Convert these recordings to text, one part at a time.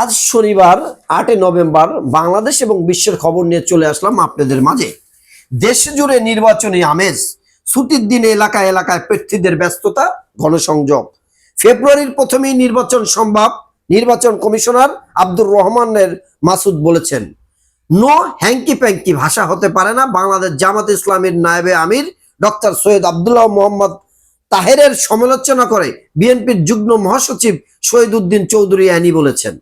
আজ শনিবার, আটই নভেম্বর বাংলাদেশ এবং বিশ্বের খবর নিয়ে চলে আসলাম আপনাদের মাঝে। দেশ জুড়ে নির্বাচনী আমেজ, ছুটির দিনে এলাকায় এলাকায় প্রার্থীদের ব্যস্ততা, গণসংযোগ। ফেব্রুয়ারির প্রথমেই নির্বাচন সম্ভব, নির্বাচন কমিশনার আব্দুর রহমানের মাসুদ বলেছেন, নো হ্যাঙ্কি প্যাঙ্কি ভাষা হতে পারে না। বাংলাদেশ জামাত ইসলামের নায়েবে আমির ডক্টর সৈয়দ আবদুল্লাহ মোহাম্মদ তাহেরের সমালোচনা করে বিএনপির যুগ্ম মহাসচিব শহীদ উদ্দিন চৌধুরী আনি বলেছেন।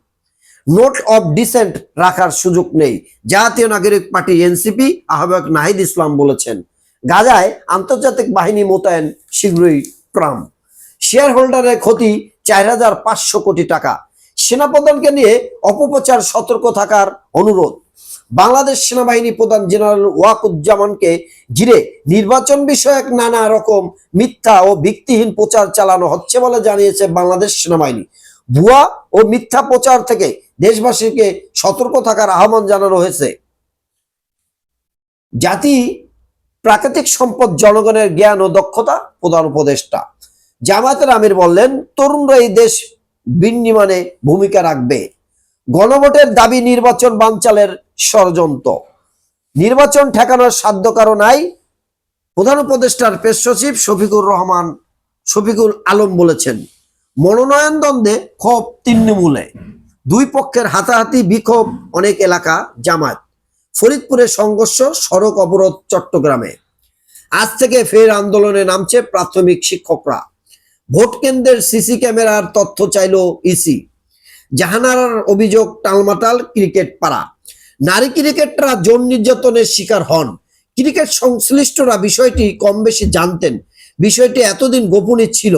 নোট অফ ডিসেন্ট রাখার সুযোগ নেই। জাতীয় নাগরিক পার্টি এনসিপি আহ্বায়ক নাহিদ ইসলাম বলেছেন, গাজায় আন্তর্জাতিক বাহিনী মোতায়েন শীঘ্রই ট্রাম্প। শেয়ার হোল্ডারের ক্ষতি চার হাজার পাঁচশো কোটি টাকা। সেনাপ্রধানকে নিয়ে অপপ্রচার সতর্ক থাকার অনুরোধ। বাংলাদেশ সেনাবাহিনী প্রধান জেনারেল ওয়াকুজ্জামানকে ঘিরে নির্বাচন বিষয়ক নানা রকম মিথ্যা ও ভিত্তিহীন প্রচার চালানো হচ্ছে বলে জানিয়েছে বাংলাদেশ সেনাবাহিনী। ভুয়া ও মিথ্যা প্রচার থেকে দেশবাসীকে সতর্ক থাকার আহ্বান জানানো হয়েছে। জাতি প্রাকৃতিক সম্পদ জনগণের জ্ঞান ও দক্ষতা প্রধান উপদেষ্টা। জামায়াতের আমির বললেন, তরুণরা এই দেশ বিনির্মাণে ভূমিকা রাখবে। গণভোটের দাবি নির্বাচন বানচালের ষড়যন্ত্র। নির্বাচন ঠেকানোর সাধ্য কারও নাই। প্রধান উপদেষ্টার পেশ সচিব শফিকুর রহমান, শফিকুল আলম বলেছেন, মনোনয়ন দ্বন্দ্বে ক্ষোভ তৃণমূলে। দুই পক্ষের হাতাহাতি বিক্ষোভ অনেক এলাকা জামাত ফরিদপুরে সংঘর্ষ, সড়ক অবরোধ চট্টগ্রামে। আজ থেকে ফের আন্দোলনে নামছে প্রাথমিক শিক্ষকরা। ভোট কেন্দ্রের সিসি ক্যামেরার তথ্য চাইল ইসি। জাহানারার অভিযোগ, টালমাটাল ক্রিকেট পাড়া। নারী ক্রিকেটরা যৌন নির্যাতনের শিকার হন। ক্রিকেট সংশ্লিষ্টরা বিষয়টি কম বেশি জানতেন। বিষয়টি এতদিন গোপনে ছিল।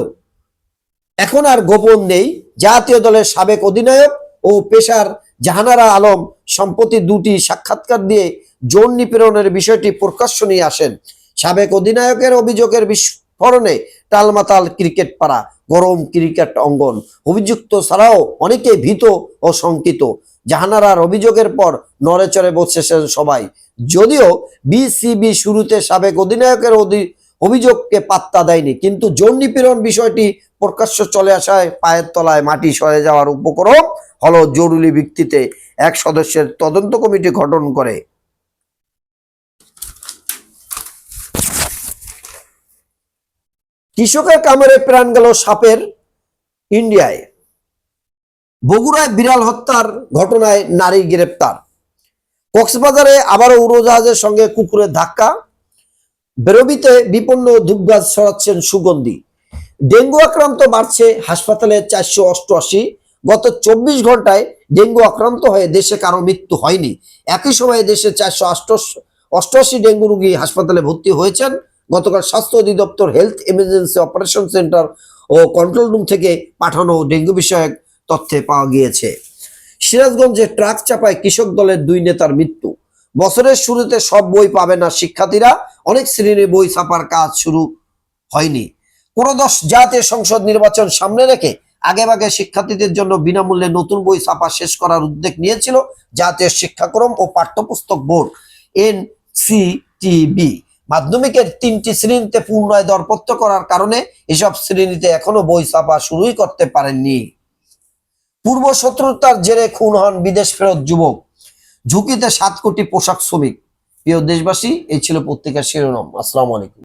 এখন আর গোপন নেই। জাতীয় দলের সাবেক অধিনায়ক ও পেশার জাহানারা আলম সম্প্রতি দুটি সাক্ষাৎকার দিয়ে যৌন নিপীড়নের বিষয়টি প্রকাশ্য নিয়ে আসেন। সাবেক অধিনায়কের অভিযোগের বিস্ফোরণে টালমাতাল ক্রিকেট পাড়া গরম ক্রিকেট অঙ্গন অভিযুক্ত ছাড়াও অনেকে ভীত ও শঙ্কিত। জাহানারার অভিযোগের পর নড়েচড়ে বসেছেন সবাই। যদিও বিসিবি শুরুতে সাবেক অধিনায়কের অধি- অভিযোগকে পাত্তা দেয়নি, কিন্তু যৌন নিপীড়ন বিষয়টি প্রকাশ্য চলে আসায় পায়ের তলায় মাটি সরে যাওয়ার উপক্রম হলো জরুরি ভিত্তিতে এক সদস্যের তদন্ত কমিটি গঠন করে। কৃষকের কামড়ে প্রাণ গেল সাপের ইন্ডিয়ায়। বগুড়ায় বিড়াল হত্যার ঘটনায় নারী গ্রেপ্তার। কক্সবাজারে আবারও উড়োজাহাজের সঙ্গে কুকুরের ধাক্কা। বেরবিতে বিপন্ন ধূপগাছ ছড়াচ্ছেন সুগন্ধি। ডেঙ্গু আক্রান্ত বাড়ছে হাসপাতালে চারশো অষ্টআশি। গত চব্বিশ ঘন্টায় ডেঙ্গু আক্রান্ত হয়ে দেশে কারও মৃত্যু হয়নি। একই সময়ে দেশে চারশো অষ্টআশি ডেঙ্গু রোগী হাসপাতালে ভর্তি হয়েছেন। গতকাল স্বাস্থ্য অধিদপ্তর হেলথ এমার্জেন্সি অপারেশন সেন্টার ও কন্ট্রোল রুম থেকে পাঠানো ডেঙ্গু বিষয়ক তথ্যে পাওয়া গিয়েছে। সিরাজগঞ্জে ট্রাক চাপায় কৃষক দলের দুই নেতার মৃত্যু। বছরের শুরুতে সব বই পাবে না শিক্ষার্থীরা। অনেক শ্রেণির বই ছাপার কাজ শুরু হয়নি। কোনদশ জাতীয় সংসদ নির্বাচন সামনে রেখে আগেভাগে শিক্ষার্থীদের জন্য বিনামূল্যে নতুন বই ছাপা শেষ করার উদ্যোগ নিয়েছিল জাতীয় শিক্ষাক্রম ও পাঠ্যপুস্তক বোর্ড এন এনসিটিবি। মাধ্যমিকের তিনটি শ্রেণীতে পুনরায় দরপত্র করার কারণে এসব শ্রেণীতে এখনও বই ছাপা শুরুই করতে পারেননি। পূর্ব শত্রুতার জেরে খুন হন বিদেশ ফেরত যুবক। ঝুঁকিতে সাত কোটি পোশাক শ্রমিক। প্রিয় দেশবাসী, এই ছিল পত্রিকার শিরোনাম। আসসালামু আলাইকুম।